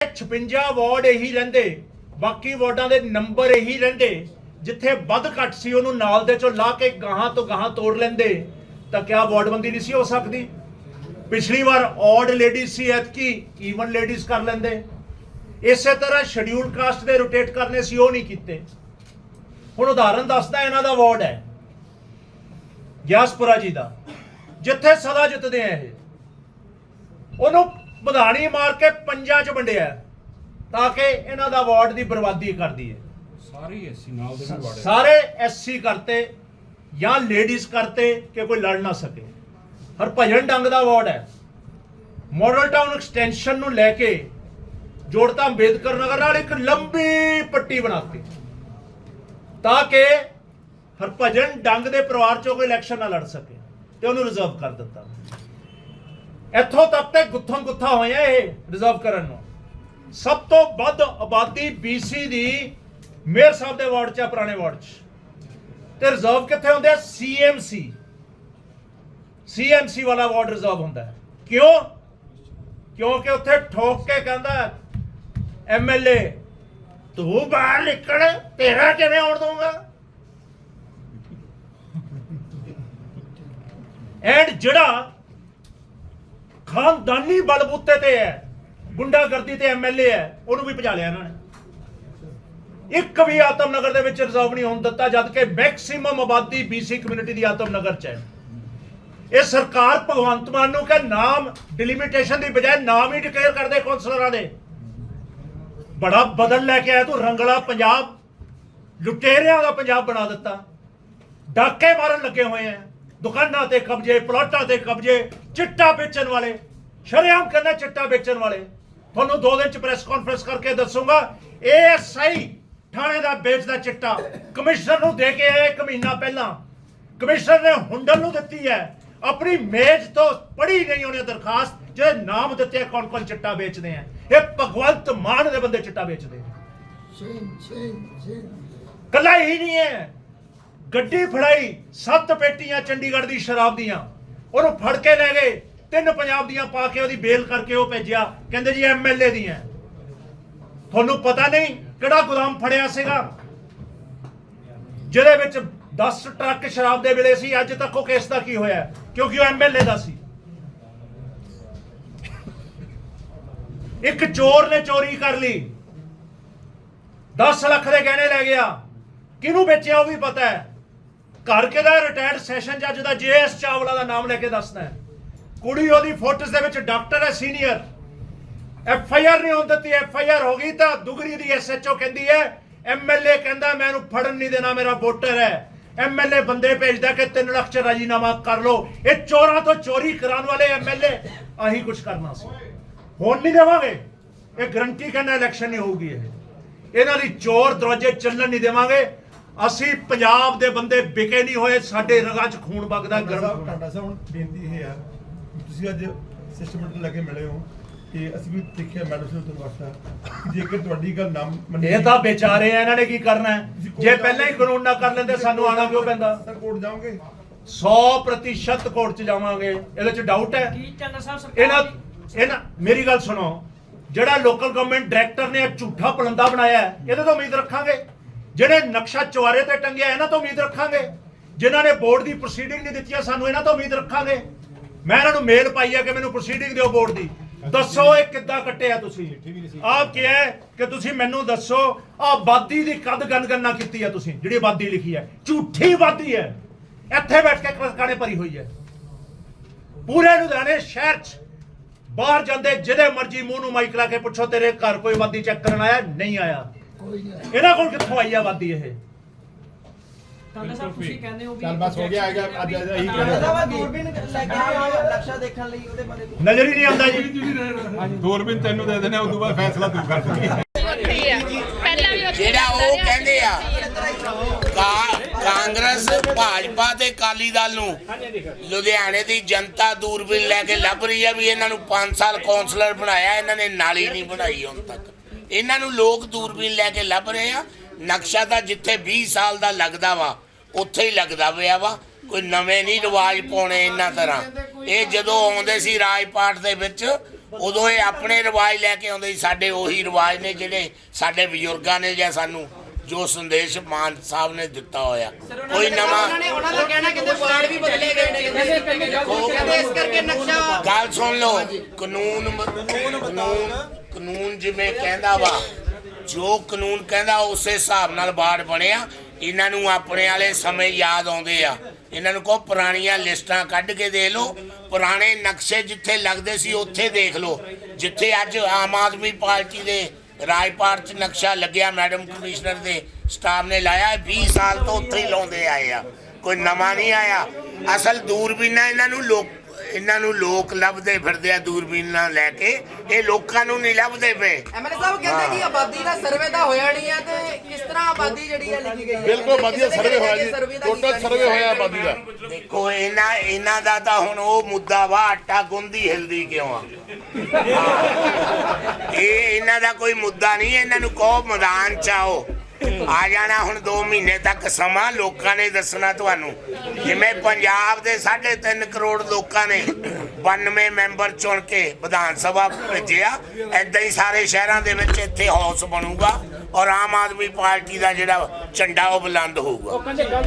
56 ward ਇਹੀ ਰਹਿੰਦੇ, ਬਾਕੀ ਵਾਰਡਾਂ ਦੇ ਨੰਬਰ ਇਹੀ ਰਹਿੰਦੇ। ਜਿੱਥੇ ਵੱਧ ਘੱਟ ਸੀ, ਉਹਨੂੰ ਨਾਲ ਦੇ ਚੋਂ ਲਾ ਕੇ ਗਾਹਾਂ ਤੋਂ ਗਾਹਾਂ ਤੋੜ ਲੈਂਦੇ। ਤਾਂ ਕਿਆ ਵਾਰਡਬੰਦੀ ਨਹੀਂ ਸੀ ਹੋ ਸਕਦੀ? ਪਿਛਲੀ ਵਾਰ ਔਡ ਲੇਡੀਜ਼ ਸੀ, ਐਤਕੀ ਈਵਨ ਲੇਡੀਜ਼ ਕਰ ਲੈਂਦੇ। ਇਸੇ ਤਰ੍ਹਾਂ ਸ਼ਡਿਊਲ ਕਾਸਟ ਦੇ ਰੋਟੇਟ ਕਰਨੇ ਸੀ, ਉਹ ਨਹੀਂ ਕੀਤੇ। ਹੁਣ ਉਦਾਹਰਨ ਦੱਸਦਾ ਇਹਨਾਂ ਦਾ ਵਾਰਡ ਹੈ, ਗਿਆਸਪੁਰਾ ਜੀ ਦਾ। ਜਿੱਥੇ ਸਦਾ ਜਿੱਤਦੇ ਆ ਇਹ। ਉਹਨੂੰ ਵਧਾਣੀ ਮਾਰ ਕੇ ਪੰਜਾਂ ਚ ਵੰਡਿਆ ਤਾਂ ਕਿ ਇਹਨਾਂ ਦਾ ਵਾਰਡ ਦੀ ਬਰਬਾਦੀ ਕਰਦੀ ਹੈ। ਸਾਰੀ ਐਸੀ ਨਾਲ ਦੇ ਵਾੜੇ ਸਾਰੇ ਐਸਸੀ ਕਰਤੇ ਜਾਂ ਲੇਡੀਜ਼ ਕਰਤੇ ਕਿ ਕੋਈ ਲੜ ਨਾ ਸਕੇ। ਹਰਭਜਨ ਡੰਗ ਦਾ ਵਾਰਡ ਹੈ। ਮਾਡਲ ਟਾਊਨ ਐਕਸਟੈਂਸ਼ਨ ਨੂੰ ਲੈ ਕੇ ਜੋੜਤਾ ਅੰਬੇਦਕਰ ਨਗਰ ਨਾਲ ਇੱਕ ਲੰਬੀ ਪੱਟੀ ਬਣਾਤੀ ਤਾਂ ਕਿ ਹਰਭਜਨ ਡੰਗ ਦੇ ਪਰਿਵਾਰ ਚੋਂ ਕੋਈ ਇਲੈਕਸ਼ਨ ਨਾ ਲੜ ਸਕੇ ਤੇ ਉਹਨੂੰ ਰਿਜ਼ਰਵ ਕਰ ਦਿੱਤਾ। ਇੱਥੋਂ ਤੱਕ ਤੇ ਗੁੱਥਮ ਗੁੱਥਾ ਹੋਇਆ ਇਹ ਰਿਜ਼ਰਵ ਕਰਨ ਨੂੰ। ਸਭ ਤੋਂ ਵੱਧ ਆਬਾਦੀ BC ਦੀ ਮੇਅਰ ਸਾਹਿਬ ਦੇ ਵਾਰਡ 'ਚ ਆ, ਪੁਰਾਣੇ ਵਾਰਡ 'ਚ। ਤੇ ਰਿਜ਼ਰਵ ਕਿੱਥੇ ਹੁੰਦੇ ਆ? CMC CMC ਵਾਲਾ ਵਾਰਡ ਰਿਜ਼ਰਵ ਹੁੰਦਾ ਹੈ। ਕਿਉਂ? ਕਿਉਂਕਿ ਉੱਥੇ ਠੋਕ ਕੇ ਕਹਿੰਦਾ ਐਮਐਲਏ ਤੂੰ ਬਾਹਰ ਨਿਕਲ, ਤੇਰਾ ਕਿਵੇਂ ਆਉਣ ਦਊਂਗਾ? ਐਂਡ ਜਿਹੜਾ ਖਾਨਦਾਨੀ ਬਲਬੂਤੇ ਤੇ ਹੈ, ਗੁੰਡਾਗਰਦੀ ਤੇ ਐਮਐਲਏ ਹੈ, ਉਹਨੂੰ ਵੀ ਭਜਾ ਲਿਆ ਇਹਨਾਂ ਨੇ। ਇੱਕ ਵੀ ਆਤਮਨਗਰ ਦੇ ਵਿੱਚ ਰਿਜ਼ਰਵ ਨਹੀਂ ਹੋਣ ਦਿੱਤਾ, ਜਦ ਕਿ ਮੈਕਸਿਮਮ ਆਬਾਦੀ BC ਕਮਿਊਨਿਟੀ ਦੀ ਆਤਮਨਗਰ ਚ ਹੈ। ਇਹ ਸਰਕਾਰ ਭਗਵੰਤ ਮਾਨ ਨੂੰ ਕਹ ਨਾਮ ਡਿਲੀਮਿਟੇਸ਼ਨ ਦੀ ਬਜਾਏ ਨਾਮ ਹੀ ਡਿਕਲੇਅਰ ਕਰਦੇ ਕੌਂਸਲਰਾਂ ਦੇ। ਬੜਾ ਬਦਲ ਲੈ ਕੇ ਆਇਆ ਤੂੰ, ਰੰਗਲਾ ਪੰਜਾਬ, ਲੁਟੇਰਿਆਂ ਦਾ ਪੰਜਾਬ ਬਣਾ ਦਿੱਤਾ। ਡਾਕੇ ਮਾਰਨ ਲੱਗੇ ਹੋਏ ਆ ਦੁਕਾਨਾਂ ਤੇ ਕਬਜ਼ੇ, ਪਲਾਟਾਂ ਤੇ ਕਬਜ਼ੇ ਚਿੱਟਾ ਵੇਚਣ ਵਾਲੇ ਸ਼ਰੇਆਮ ਕਹਿੰਦਾ ਚਿੱਟਾ ਵੇਚਣ ਵਾਲੇ। ਤੁਹਾਨੂੰ ਦੋ ਦਿਨ ਚ ਪ੍ਰੈਸ ਕਾਨਫਰੰਸ ਕਰਕੇ ਦੱਸੂਗਾ ਏਐਸਆਈ ਥਾਣੇ ਦਾ ਵੇਚਦਾ ਚਿੱਟਾ। ਕਮਿਸ਼ਨਰ ਨੂੰ ਦੇ ਕੇ ਆਇਆ ਇੱਕ ਮਹੀਨਾ ਪਹਿਲਾਂ। ਕਮਿਸ਼ਨਰ ਨੇ ਹੁੰਡਲ ਨੂੰ ਦਿੱਤੀ ਹੈ। ਆਪਣੀ ਮੇਜ਼ ਤੋਂ ਪੜੀ ਨਹੀਂ ਉਹਨੇ ਦਰਖਾਸਤ ਜਿਹੜੇ ਨਾਮ ਦਿੱਤੇ ਕੌਣ ਕੌਣ ਚਿੱਟਾ ਵੇਚਦੇ ਆ। ਇਹ ਭਗਵੰਤ ਮਾਨ ਦੇ ਬੰਦੇ ਚਿੱਟਾ ਵੇਚਦੇ ਆ। Shame, ਕੱਲਾ ਹੀ ਨਹੀਂ ਹੈ। ਗੱਡੀ ਫੜਾਈ ਸੱਤ ਪੇਟੀਆਂ ਚੰਡੀਗੜ੍ਹ ਦੀ ਸ਼ਰਾਬ ਦੀਆਂ। ਉਹਨੂੰ ਫੜ ਕੇ ਲੈ ਗਏ। ਤਿੰਨ ਪੰਜਾਬ ਦੀਆਂ ਪਾ ਕੇ ਉਹਦੀ ਬੇਲ ਕਰਕੇ ਉਹ ਭੇਜਿਆ। ਕਹਿੰਦੇ ਜੀ ਐਮਐਲਏ ਦੀਆਂ ਤੁਹਾਨੂੰ ਪਤਾ ਨਹੀਂ ਕਿਹੜਾ ਗੁਦਾਮ ਫੜਿਆ ਸੀਗਾ। ਜਿਹਦੇ ਵਿੱਚ 10 ਟਰੱਕ ਸ਼ਰਾਬ ਦੇ ਵੇਲੇ ਸੀ। ਅੱਜ ਤੱਕ ਉਹ ਕੇਸ ਦਾ ਕੀ ਹੋਇਆ ਕਿਉਂਕਿ ਉਹ ਐਮਐਲਏ ਦਾ ਸੀ। ਇੱਕ ਚੋਰ ਨੇ ਚੋਰੀ ਕਰ ਲਈ। 10 ਲੱਖ ਦੇ ਗਹਿਣੇ ਲੈ ਗਿਆ। ਕਿਹਨੂੰ ਵੇਚਿਆ ਉਹ ਵੀ ਪਤਾ ਹੈ। ਘਰ ਕਿਹਦਾ ਰਿਟਾਇਰਡ ਸੈਸ਼ਨ ਜੱਜ ਦਾ ਜੇਐਸ ਚਾਵਲਾ ਦਾ ਨਾਮ ਲੈ ਕੇ ਦੱਸਦਾ ਹੈ। ਕੁੜੀ ਉਹਦੀ ਫੋਟੋਸ ਦੇ ਵਿੱਚ ਡਾਕਟਰ ਹੈ ਸੀਨੀਅਰ ਐਫ ਆਈ ਆਰ ਨਹੀਂ ਹੋਣ ਦਿੱਤੀ ਐਫ ਆਈ ਆਰ ਹੋ ਗਈ ਤਾਂ ਦੁਗਰੀ ਦੀ ਐਸ ਐਚ ਓ ਕਹਿੰਦੀ ਹੈ ਐਮਐਲਏ ਕਹਿੰਦਾ ਮੈਂ ਇਹਨੂੰ ਫੜਨ ਨਹੀਂ ਦੇਣਾ, ਮੇਰਾ ਵੋਟਰ ਹੈ। ਐਮਐਲਏ ਬੰਦੇ ਭੇਜਦਾ ਕਿ 3 ਲੱਖ ਚ ਰਾਜੀਨਾਮਾ ਕਰ ਲੋ ਇਹ ਚੋਰਾਂ ਤੋਂ ਚੋਰੀ ਕਰਾਉਣ ਵਾਲੇ ਐਮਐਲਏ ਆਹੀ ਕੁਝ ਕਰਨਾ ਸੀ। ਹੁਣ ਨਹੀਂ ਦੇਵਾਂਗੇ। ਇਹ ਗਰੰਟੀ ਕਹਿੰਦਾ ਇਲੈਕਸ਼ਨ ਨਹੀਂ ਹੋਊਗੀ ਇਹ। ਇਹਨਾਂ ਦੀ ਚੋਰ ਦਰਵਾਜ਼ੇ ਚੱਲਣ ਨਹੀਂ ਦੇਵਾਂਗੇ। ਅਸੀਂ ਪੰਜਾਬ ਦੇ ਬੰਦੇ ਵਿਕੇ ਨਹੀਂ ਹੋਏ ਸਾਡੇ ਰਗਾਂ 'ਚ ਖੂਨ ਵਗਦਾ ਗਰਮ। ਤੁਹਾਡਾ ਸਾਹਿਬ ਹੁਣ ਬੇਨਤੀ ਇਹ ਆ ਕਿ ਤੁਸੀਂ ਅੱਜ ਸਿਸਟਮੈਟਿਕ ਲੈ ਕੇ ਮਿਲੇ ਹੋ ਕਿ ਅਸੀਂ ਵੀ ਦੇਖਿਆ ਮੈਡਮ ਸਾਹਿਬ ਤੋਂ ਵਾਸਤਾ ਜੇਕਰ ਤੁਹਾਡੀ ਗੱਲ ਨਾ ਮੰਨੀ ਇਹ ਤਾਂ ਵਿਚਾਰੇ ਆ ਇਹਨਾਂ ਨੇ ਕੀ ਕਰਨਾ ਹੈ? ਜੇ ਪਹਿਲਾਂ ਹੀ। ਕਾਨੂੰਨ ਨਾ ਕਰ ਲੈਂਦੇ ਸਾਨੂੰ ਆਣਾ ਕਿਉਂ ਪੈਂਦਾ? ਸਰ ਕੋਰਟ ਜਾਓਗੇ? 100% ਕੋਰਟ 'ਚ ਜਾਵਾਂਗੇ। ਇਹਦੇ 'ਚ ਡਾਊਟ ਹੈ? ਕੀ ਚੰਦਰ ਸਾਹਿਬ ਸਰਕਾਰ ਇਹਨਾਂ ਦੀ- ਇਹਨਾਂ ਮੇਰੀ ਗੱਲ ਸੁਣੋ। ਜਿਹੜਾ ਲੋਕਲ ਗਵਰਨਮੈਂਟ ਡਾਇਰੈਕਟਰ ਨੇ ਇਹ ਝੂਠਾ ਪਲੰਦਾ ਬਣਾਇਆ ਹੈ, ਇਹਦੇ ਤੋਂ ਉਮੀਦ ਰੱਖਾਂਗੇ। ਜਿਹੜੇ ਨਕਸ਼ਾ ਚੁਆਰੇ ਤੇ ਟੰਗਿਆ, ਇਹਨਾਂ ਤੋਂ ਉਮੀਦ ਰੱਖਾਂਗੇ। ਜਿਨ੍ਹਾਂ ਨੇ ਬੋਰਡ ਦੀ ਪ੍ਰੋਸੀਡਿੰਗ ਨਹੀਂ ਦਿੱਤੀ ਸਾਨੂੰ ਇਹਨਾਂ ਤੋਂ ਉਮੀਦ ਰੱਖਾਂਗੇ। ਮੈਂ ਇਹਨਾਂ ਨੂੰ ਮੇਲ ਪਾਈ ਹੈ ਕਿ ਮੈਨੂੰ ਪ੍ਰੋਸੀਡਿੰਗ ਦਿਓ ਬੋਰਡ ਦੀ। ਦੱਸੋ ਇਹ ਕਿੱਦਾਂ ਕੱਟਿਆ ਤੁਸੀਂ? ਆਹ ਕਿਹਾ ਕਿ ਤੁਸੀਂ ਮੈਨੂੰ ਦੱਸੋ ਆਬਾਦੀ ਦੀ ਕਦ ਗਣਗਣਨਾ ਕੀਤੀ ਹੈ ਤੁਸੀਂ, ਜਿਹੜੀ ਆਬਾਦੀ ਲਿਖੀ ਹੈ ਝੂਠੀ ਆਬਾਦੀ ਹੈ। ਇੱਥੇ ਬੈਠ ਕੇ ਕਣਕਾਣੇ ਭਰੀ ਹੋਈ ਹੈ। ਪੂਰੇ ਲੁਧਿਆਣੇ ਸ਼ਹਿਰ 'ਚ ਬਾਹਰ ਜਾਂਦੇ ਜਿਹਦੇ ਮਰਜ਼ੀ ਮੂੰਹ ਨੂੰ ਮਾਈਕ ਲਾ ਕੇ ਪੁੱਛੋ, ਤੇਰੇ ਘਰ ਕੋਈ ਆਬਾਦੀ ਚੈੱਕ ਕਰਨ ਆਇਆ? ਨਹੀਂ ਆਇਆ। ਇਹਨਾਂ ਕੋਲ ਕਿੱਥੋਂ ਆਈ ਆ ਆਬਾਦੀ ਇਹ? ਚੰਦਰ ਸਾਹਿਬ ਤੁਸੀਂ ਕਹਿੰਦੇ ਹੋ ਵੀ ਚੱਲ ਬਸ ਹੋ ਗਿਆ, ਹੈਗਾ, ਅੱਜ- ਅੱਜ ਇਹੀ। ਅਦਾਲਤ ਵਾ ਦੂਰਬੀਨ ਲੈ ਕੇ ਆਇਆ ਨਕਸ਼ਾ ਦੇਖਣ ਲਈ ਉਹਦੇ ਬਾਰੇ ਨਜ਼ਰ ਹੀ ਨਹੀਂ ਆਉਂਦਾ ਜੀ। ਦੂਰਬੀਨ ਤੈਨੂੰ ਦੇ ਦੇਣੇ ਉਸ ਤੋਂ ਬਾਅਦ ਫੈਸਲਾ ਤੂੰ ਕਰ ਉੱਥੇ ਜਿਹੜਾ ਉਹ। ਕਹਿੰਦੇ ਆ ਕਾ- ਕਾਂਗਰਸ ਭਾਜਪਾ ਤੇ ਅਕਾਲੀ ਦਲ ਨੂੰ ਲੁਧਿਆਣੇ ਦੀ ਜਨਤਾ ਦੂਰਬੀਨ ਲੈ ਕੇ ਲੱਭ ਰਹੀ ਆ ਵੀ ਇਹਨਾਂ ਨੂੰ 5 ਸਾਲ ਕਾਉਂਸਲਰ ਬਣਾਇਆ ਇਹਨਾਂ ਨੇ ਨਾਲੀ ਨਹੀਂ ਬਣਾਈ ਹੁਣ ਤੱਕ। ਇਹਨਾਂ ਨੂੰ ਲੋਕ ਦੂਰਬੀਨ ਲੈ ਕੇ ਲੱਭ ਰਹੇ ਆ। ਨਕਸ਼ਾ ਤਾਂ ਜਿੱਥੇ 20 ਸਾਲ ਦਾ ਲੱਗਦਾ ਵਾ ਉੱਥੇ ਹੀ ਲੱਗਦਾ ਪਿਆ ਵਾ। ਕੋਈ ਨਵੇਂ ਨਹੀਂ ਰਿਵਾਜ ਪਾਉਣੇ ਇਹਨਾਂ ਤਰ੍ਹਾਂ। ਇਹ ਜਦੋਂ ਆਉਂਦੇ ਸੀ ਰਾਜਪਾਟ ਦੇ ਵਿੱਚ ਉਦੋਂ ਇਹ ਆਪਣੇ ਰਿਵਾਜ ਲੈ ਕੇ ਆਉਂਦੇ ਸੀ। ਸਾਡੇ ਉਹੀ ਰਿਵਾਜ ਨੇ ਜਿਹੜੇ ਸਾਡੇ ਬਜ਼ੁਰਗਾਂ ਨੇ ਜਾਂ ਸਾਨੂੰ ਜੋ ਸੰਦੇਸ਼ ਮਾਨ ਸਾਹਿਬ ਨੇ ਦਿੱਤਾ ਹੋਇਆ। ਕੋਈ ਨਵਾਂ ਉਹਨਾਂ ਨੇ ਉਹਨਾਂ ਦਾ ਕਹਿਣਾ ਕਹਿੰਦੇ ਪੁਰਾਣੇ ਵੀ ਬਦਲੇ ਗਏ ਨੇ। ਕਹਿੰਦੇ ਕਹਿੰਦੇ ਇਸ ਕਰਕੇ ਨਕਸ਼ਾ ਗੱਲ ਸੁਣ ਲਓ। ਕਾਨੂੰਨ ਕਾਨੂੰਨ ਕਾਨੂੰਨ ਜਿਵੇਂ ਕਹਿੰਦਾ ਵਾ, ਜੋ ਕਾਨੂੰਨ ਕਹਿੰਦਾ ਉਸੇ ਹਿਸਾਬ ਨਾਲ ਬਾੜ ਬਣਿਆ ਇਹਨਾਂ ਨੂੰ ਆਪਣੇ ਵਾਲੇ ਸਮੇਂ ਯਾਦ ਆਉਂਦੇ ਆ। ਇਹਨਾਂ ਨੂੰ ਕਹੋ ਪੁਰਾਣੀਆਂ ਲਿਸਟਾਂ ਕੱਢ ਕੇ ਦੇ ਲਓ। ਪੁਰਾਣੇ ਨਕਸ਼ੇ ਜਿੱਥੇ ਲੱਗਦੇ ਸੀ, ਉੱਥੇ ਦੇਖ ਲਓ। ਜਿੱਥੇ ਅੱਜ ਆਮ ਆਦਮੀ ਪਾਰਟੀ ਦੇ ਰਾਜਪਾਟ 'ਚ ਨਕਸ਼ਾ ਲੱਗਿਆ, ਮੈਡਮ ਕਮਿਸ਼ਨਰ ਦੇ ਸਟਾਫ ਨੇ ਲਾਇਆ। 20 ਸਾਲ ਤੋਂ ਉੱਥੇ ਹੀ ਲਾਉਂਦੇ ਆਏ ਆ। ਕੋਈ ਨਵਾਂ ਨਹੀਂ ਆਇਆ। ਅਸਲ ਦੂਰਬੀਨਾਂ ਇਹਨਾਂ ਨੂੰ ਲੋਕ ਇਹਨਾਂ ਨੂੰ ਲੋਕ ਲੱਭਦੇ ਫਿਰਦੇ ਆ ਦੂਰਬੀਨਾਂ ਲੈ ਕੇ। ਇਹ ਲੋਕਾਂ ਨੂੰ ਨਹੀਂ ਲੱਭਦੇ ਪਏ। ਐਮਐਲਏ ਸਾਹਿਬ ਕਹਿੰਦੇ ਕਿ ਆਬਾਦੀ ਦਾ ਸਰਵੇ ਤਾਂ ਹੋਇਆ ਨਹੀਂ ਹੈ ਤੇ ਕਿਸ ਤਰ੍ਹਾਂ ਆਬਾਦੀ ਜਿਹੜੀ ਹੈ ਲਿਖੀ ਗਈ ਹੈ ਬਿਲਕੁਲ ਦਾ ਕਿਸੇ ਸਰਵੇ ਦੇ ਹੋਇਆ ਜੀ। ਦਾ ਟੋਟਲ ਸਰਵੇ ਹੋਇਆ ਆਬਾਦੀ ਦਾ। ਦੇਖੋ ਇਹਨਾਂ ਇਹਨਾਂ ਦਾ ਤਾਂ ਹੁਣ ਉਹ ਮੁੱਦਾ ਵਾ ਆਟਾ ਗੁੰਦੀ ਹਿਲਦੀ ਕਿਉਂ ਆ? ਹਾਂ। ਇਹ ਇਹਨਾਂ ਦਾ ਕੋਈ ਮੁੱਦਾ ਨਹੀਂ ਇਹਨਾਂ ਨੂੰ ਕਹੋ ਮੈਦਾਨ ਚ ਆਓ। ਆ ਜਾਣਾ ਹੁਣ 2 ਮਹੀਨੇ ਤੱਕ ਸਮਾਂ, ਲੋਕਾਂ ਨੇ ਦੱਸਣਾ ਤੁਹਾਨੂੰ। ਜਿਵੇਂ ਪੰਜਾਬ ਦੇ 3.5 ਕਰੋੜ ਲੋਕਾਂ ਨੇ 92 ਮੈਂਬਰ ਚੁਣ ਕੇ ਵਿਧਾਨ ਸਭਾ ਭੇਜਿਆ ਐਦਾਂ ਹੀ ਸਾਰੇ ਸ਼ਹਿਰਾਂ ਦੇ ਵਿੱਚ ਇੱਥੇ ਹਾਊਸ ਬਣੂਗਾ ਔਰ ਆਮ ਆਦਮੀ ਪਾਰਟੀ ਦਾ ਜਿਹੜਾ ਝੰਡਾ ਉਹ ਬੁਲੰਦ ਹੋਊਗਾ।